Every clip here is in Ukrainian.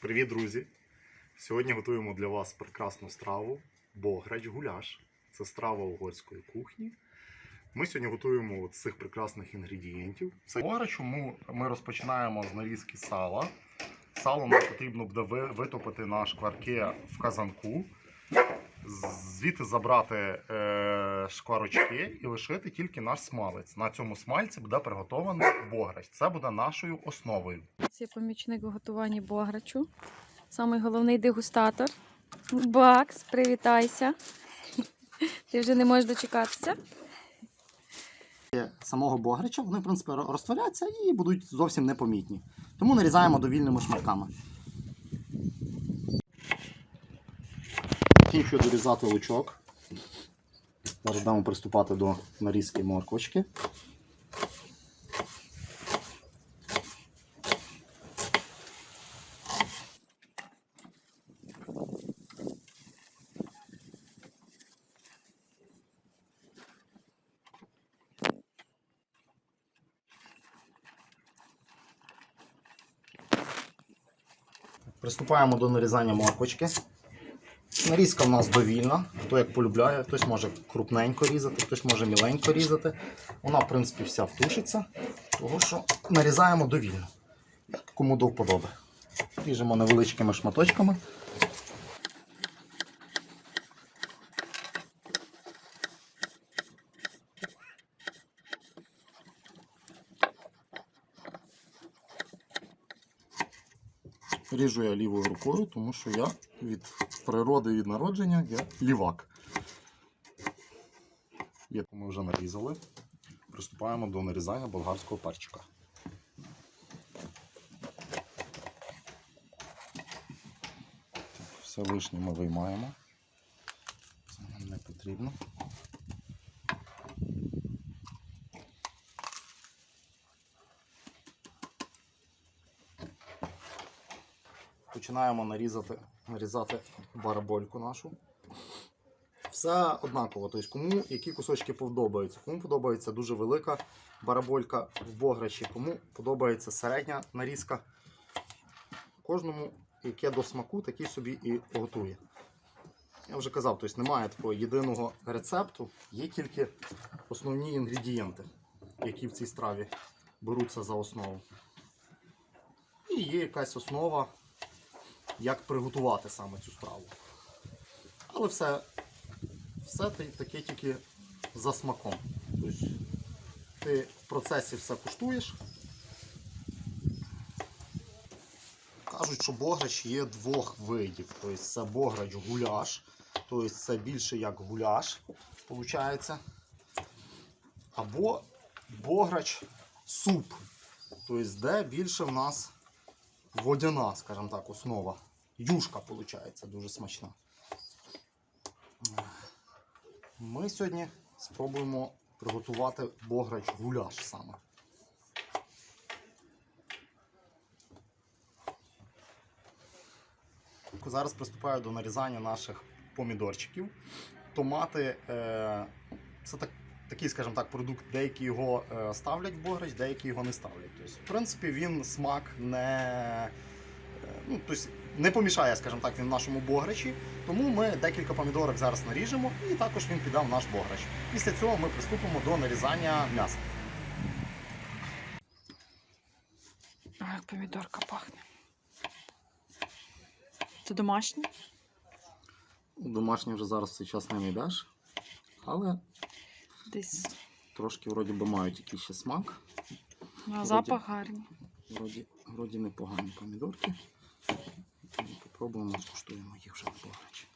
Привіт, друзі! Сьогодні готуємо для вас прекрасну страву бограч гуляш. Це страва угорської кухні. Ми сьогодні готуємо от з цих прекрасних інгредієнтів. Це бограч ми, ми розпочинаємо з нарізки сала. Сало нам потрібно буде витопити на шкварки в казанку, звідти забрати е, шкварочки і лишити тільки наш смалець. На цьому смальці буде приготований бограч. Це буде нашою основою. Це помічник у готуванні бограчу. Самий головний дегустатор. Бакс, привітайся. Ти вже не можеш дочекатися. самого бограча, вони, в принципі, ро- розтворяться і будуть зовсім непомітні. Тому нарізаємо довільними шматками. Закінчую дорізати лучок. Зараз будемо приступати до нарізки морквочки. Приступаємо до нарізання морквочки. Нарізка в нас довільна, хто як полюбляє, хтось може крупненько різати, хтось може міленько різати. Вона, в принципі, вся втушиться, тому що нарізаємо довільно, кому до вподоби. Ріжемо невеличкими шматочками. Ріжу я лівою рукою, тому що я від природи від народження я лівак. Є, ми вже нарізали. Приступаємо до нарізання болгарського перчика. Все лишнє ми виймаємо. Це нам не потрібно. Починаємо нарізати, нарізати барабольку нашу. Все однаково, тобто кому які кусочки подобаються. Кому подобається дуже велика бараболька в бограчі, кому подобається середня нарізка. Кожному, яке до смаку, такий собі і готує. Я вже казав, тобто немає такого єдиного рецепту, є тільки основні інгредієнти, які в цій страві беруться за основу. І є якась основа, як приготувати саме цю страву. Але все, все таке тільки за смаком. Тобто ти в процесі все куштуєш. Кажуть, що бограч є двох видів. Тобто це бограч гуляш, тобто це більше як гуляш, виходить. Або бограч суп. Тобто, де більше в нас водяна, скажімо так, основа. Юшка, виходить, дуже смачна. Ми сьогодні спробуємо приготувати бограч гуляш саме. Зараз приступаю до нарізання наших помідорчиків. Томати е, це так, такий, скажімо так, продукт, деякі його е, ставлять в бограч, деякі його не ставлять. Тобто, в принципі, він смак не, е, ну, тобто, не помішає, скажімо так, він в нашому бограчі. Тому ми декілька помідорок зараз наріжемо і також він піде в наш бограч. Після цього ми приступимо до нарізання м'яса. А, як помідорка пахне. Це домашнє? Домашній вже зараз в цей час не йдеш, але Десь. трошки вроді би мають якийсь ще смак. А запах гарний. Вроді, вроді непогані помідорки. Тому Попробуємо, скуштуємо їх вже в бограчі.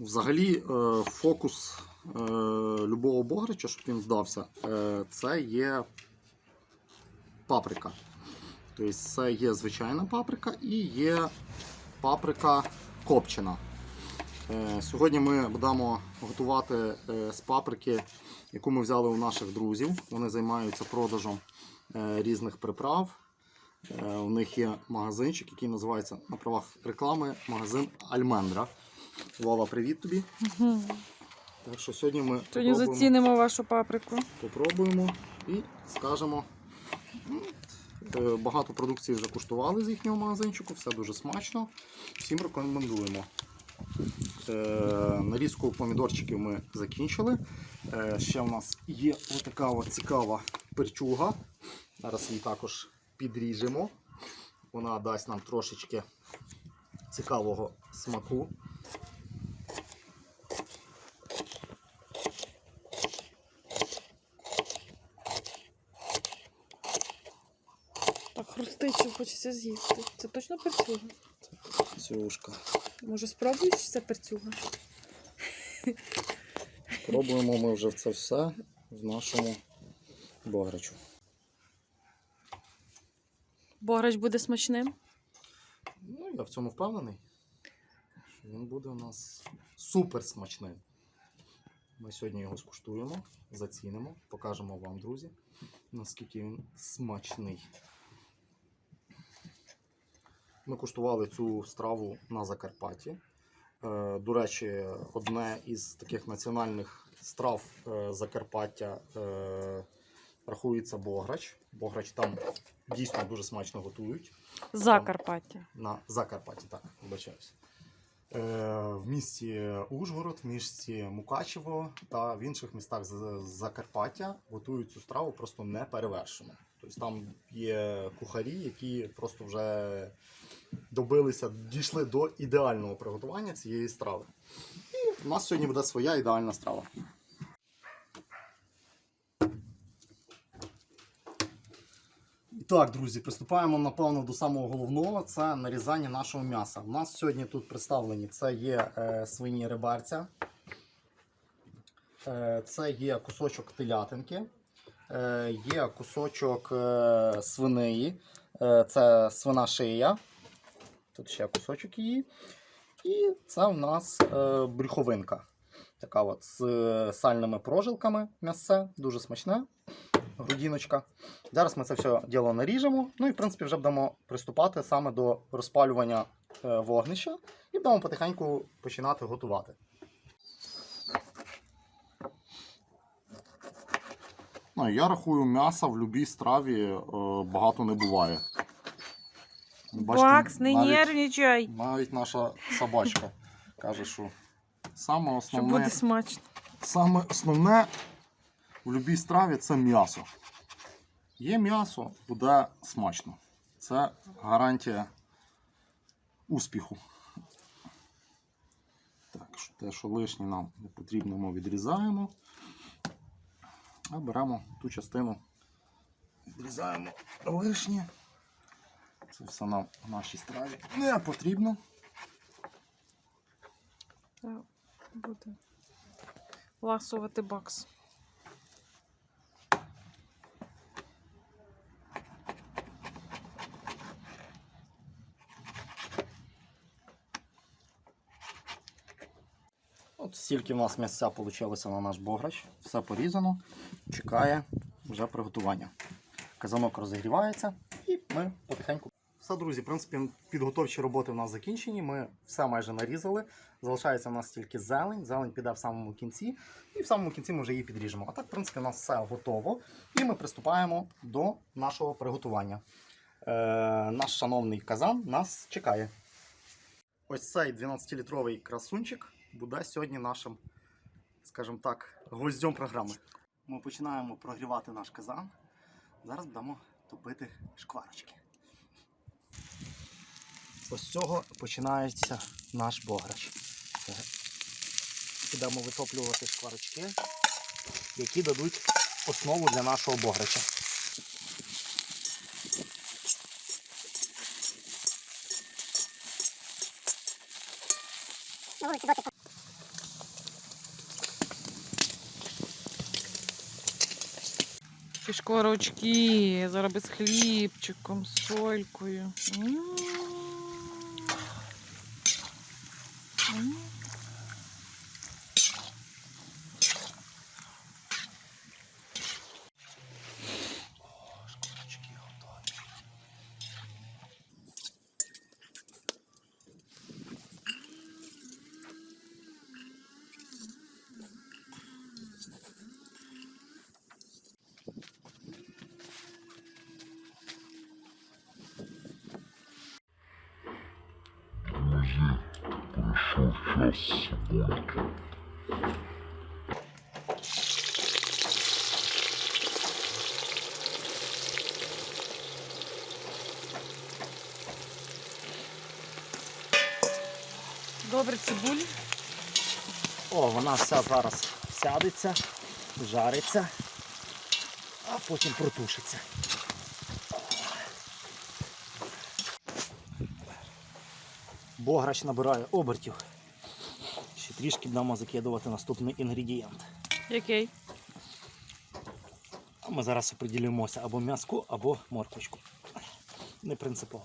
Взагалі, е, фокус е, любого бограча, щоб він вдався, е, це є паприка. Тобто це є звичайна паприка і є паприка копчена. Е, Сьогодні ми будемо готувати е, з паприки, яку ми взяли у наших друзів. Вони займаються продажем е, різних приправ. У них є магазинчик, який називається на правах реклами магазин Альмендра. Вова, привіт тобі. Так що сьогодні ми Сьогодні зацінимо вашу паприку. попробуємо і скажемо. ну, Багато продукції вже куштували з їхнього магазинчику, все дуже смачно. Всім рекомендуємо. Е, нарізку помідорчиків ми закінчили. Е, ще в нас є отака от цікава перчуга. Зараз її також підріжемо. Вона дасть нам трошечки цікавого смаку. Так хрустить, що хочеться з'їсти. Це точно перцюга? Цюшка. Може спробуєш це перцюга? Пробуємо ми вже це все в нашому бограчу. Бограч буде смачним. Ну, я в цьому впевнений, що він буде у нас супер смачним. Ми сьогодні його скуштуємо, зацінимо, покажемо вам, друзі, наскільки він смачний. Ми куштували цю страву на Закарпатті. Е, До речі, одне із таких національних страв е, Закарпаття е, рахується Бограч. Бограч там дійсно дуже смачно готують Закарпаття. на Закарпатті, так, вибачаюся. Е, в місті Ужгород, в місті Мукачево та в інших містах Закарпаття готують цю страву просто неперевершено. Тобто там є кухарі, які просто вже добилися, дійшли до ідеального приготування цієї страви. І в нас сьогодні буде своя ідеальна страва. І так, друзі, приступаємо напевно до самого головного це нарізання нашого м'яса. У нас сьогодні тут представлені це є е, свині рибарця, е, це є кусочок телятинки, е, є кусочок е, свинеї, е, це свина шия. Тут ще кусочок її. І це у нас е, брюховинка. Така от з е, сальними прожилками м'ясце, дуже смачне. Грудіночка. Зараз ми це все діло наріжемо. Ну і в принципі вже будемо приступати саме до розпалювання е, вогнища і будемо потихеньку починати готувати. Ну, я рахую, м'яса в будь-якій страві е, багато не буває. Бакс, не навіть, нервничай. навіть наша собачка каже, що саме Що основне, буде смачно. саме основне в будь-якій страві це м'ясо. Є м'ясо, буде смачно. Це гарантія успіху. Так, те, що лишнє нам не потрібно, ми відрізаємо. А беремо ту частину, відрізаємо лишнє. Це все нам в нашій страві не потрібно. Буде ласувати бакс. От стільки в нас м'ясця вийшло на наш бограч. Все порізано. Чекає вже приготування. Казанок розігрівається і ми потихеньку. Все, друзі, в принципі, підготовчі роботи в нас закінчені. Ми все майже нарізали. Залишається в нас тільки зелень. Зелень піде в самому кінці. І в самому кінці ми вже її підріжемо. А так, в принципі, у нас все готово. І ми приступаємо до нашого приготування. Е, наш шановний казан нас чекає. Ось цей 12-літровий красунчик буде сьогодні нашим, скажімо так, гвоздем програми. Ми починаємо прогрівати наш казан. Зараз будемо топити шкварочки. Ось з цього починається наш бограч. Будемо витоплювати шкварочки, які дадуть основу для нашого бограча. Ці шкварочки, зараз з хлібчиком, солькою. М. М. Добре, цибулі. О, вона вся зараз сядеться, жариться, а потім протушиться. Бограч набирає обертів. Ще трішки будемо закидувати наступний інгредієнт. Який? А ми зараз оприділимося або м'язку, або морквочку. Не принципово.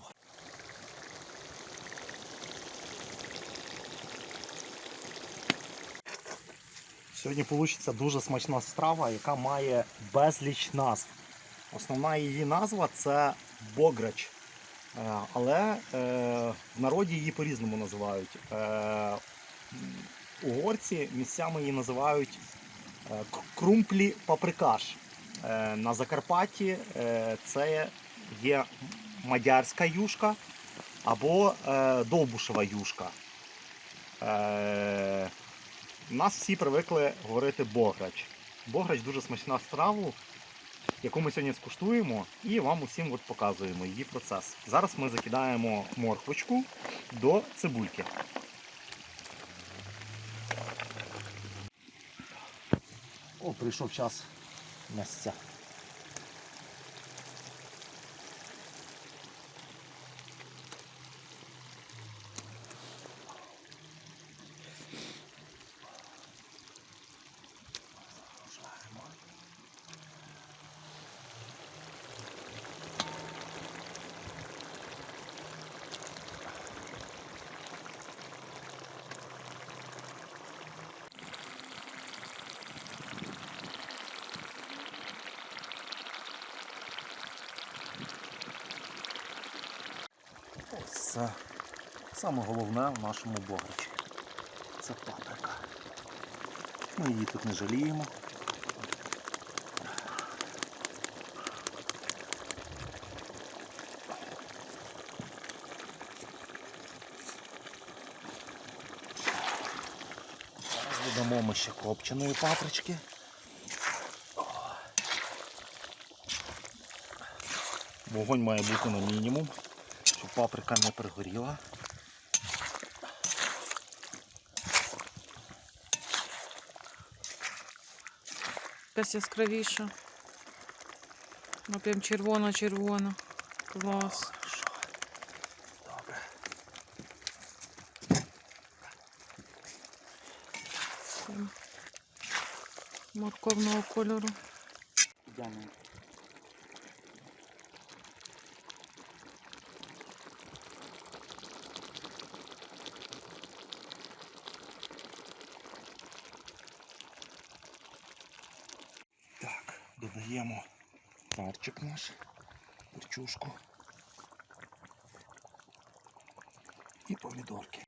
Сьогодні вийде дуже смачна страва, яка має безліч назв. Основна її назва це бограч. Е, Але е, в народі її по-різному називають. Е, Угорці місцями її називають крумплі паприкаш. На Закарпатті це є мадярська юшка або довбушева юшка. Нас всі привикли говорити бограч. Бограч дуже смачна страва, яку ми сьогодні скуштуємо, і вам усім от показуємо її процес. Зараз ми закидаємо морквочку до цибульки. О, прийшов час місця. Це саме головне в нашому бограчі. Це паприка. Ми її тут не жаліємо. Зараз додамо ми ще копченої папрички. Вогонь має бути на мінімум, щоб паприка не пригоріла. Якась яскравіша. Ну, прям червона-червона. Клас. Добре. Прям Морковного кольору. Ідемо. Так, додаємо перчик наш, перчушку і помідорки.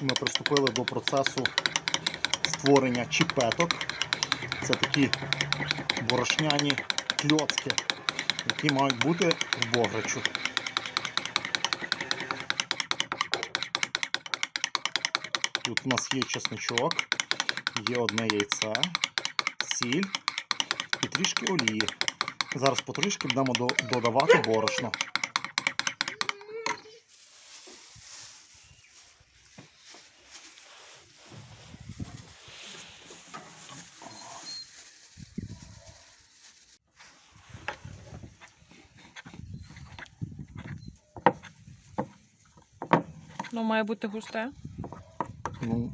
Ми приступили до процесу створення чіпеток. Це такі борошняні кльоцки, які мають бути в бограчу. Тут у нас є чесночок, є одне яйце, сіль і трішки олії. Зараз потрішки будемо додавати борошно. Ну, має бути густе. Ну,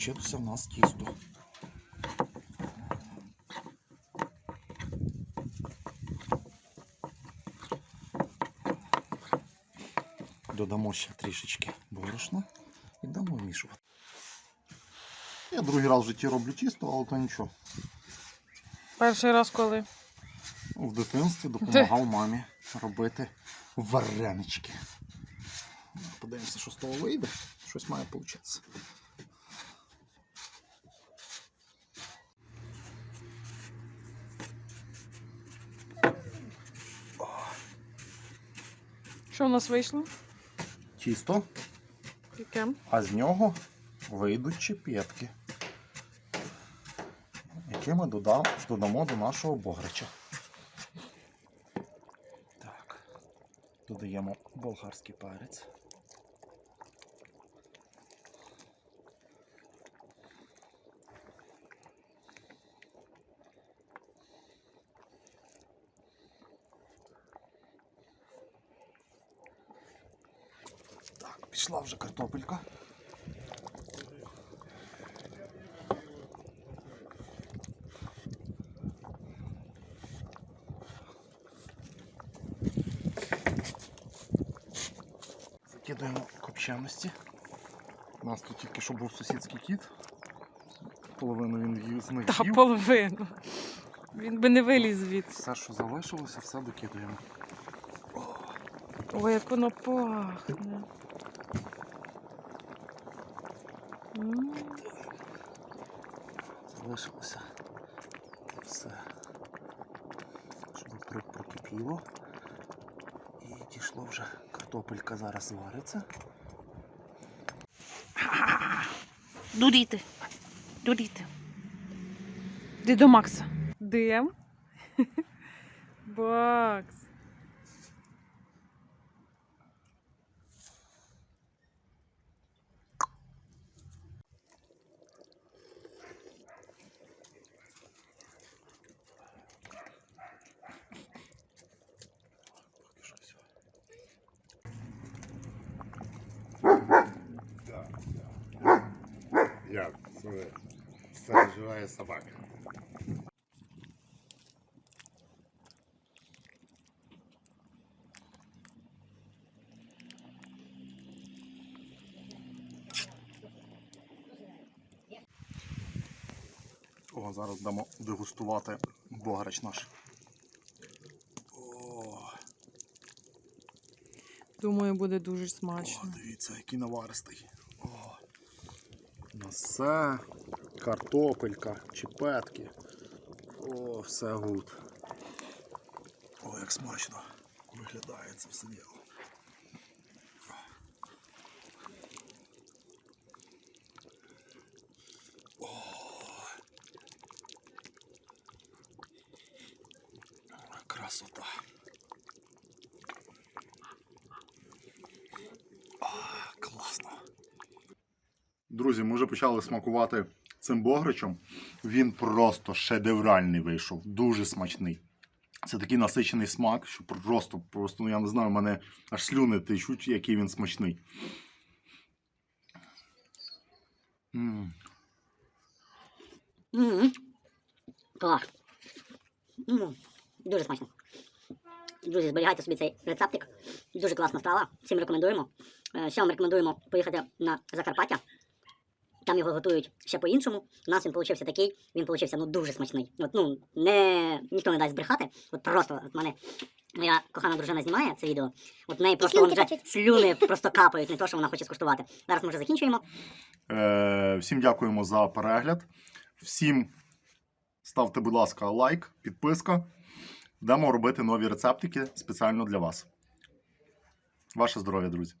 получитися в нас тісто. Додамо ще трішечки борошна і дамо вмішувати. Я другий раз в житті роблю тісто, але то нічого. Перший раз коли. В дитинстві допомагав мамі робити варенички. Подивимося, що з того вийде. Щось має получитися. Що в нас вийшло? Тісто, Яке? а з нього вийдуть чеп'ятки, які ми додав, додамо до нашого бограча. Так, додаємо болгарський перець. Так, пішла вже картопелька. Закидаємо копченості. У нас тут тільки що був сусідський кіт. Половину він їв з них Та половину. Він би не виліз звідси. Все, що залишилося, все докидаємо. Ой, як воно пахне. М. Залишилося все. Щоб прокипіло. І дійшло вже картопелька зараз звариться. Дуріти. Дуріти. Ти до Макса. Дем. Бакс. Як? Це переживає собака. О, зараз дамо дегустувати бограч наш. О, Думаю, буде дуже о, смачно. дивіться, який наваристий. Все, картопелька, чіпетки. О, все гуд. О, як смачно виглядає це все діло. Красота. Друзі, ми вже почали смакувати цим бограчем. Він просто шедевральний вийшов, дуже смачний. Це такий насичений смак, що просто, просто, ну я не знаю, в мене аж слюни течуть, який він смачний. м. Клас. М, Дуже смачно. Друзі, зберігайте собі цей рецептик. Дуже класна страва. Всім рекомендуємо. Е, вам рекомендуємо поїхати на Закарпаття. Там його готують ще по-іншому. У нас він получився такий, він получився ну, дуже смачний. От, ну, не, ніхто не дасть збрехати. От просто от мене моя кохана дружина знімає це відео. От в неї просто вже слюни просто капають, не то, що вона хоче скуштувати. Зараз ми вже закінчуємо. Е, всім дякуємо за перегляд. Всім ставте, будь ласка, лайк, підписка. Будемо робити нові рецептики спеціально для вас. Ваше здоров'я, друзі!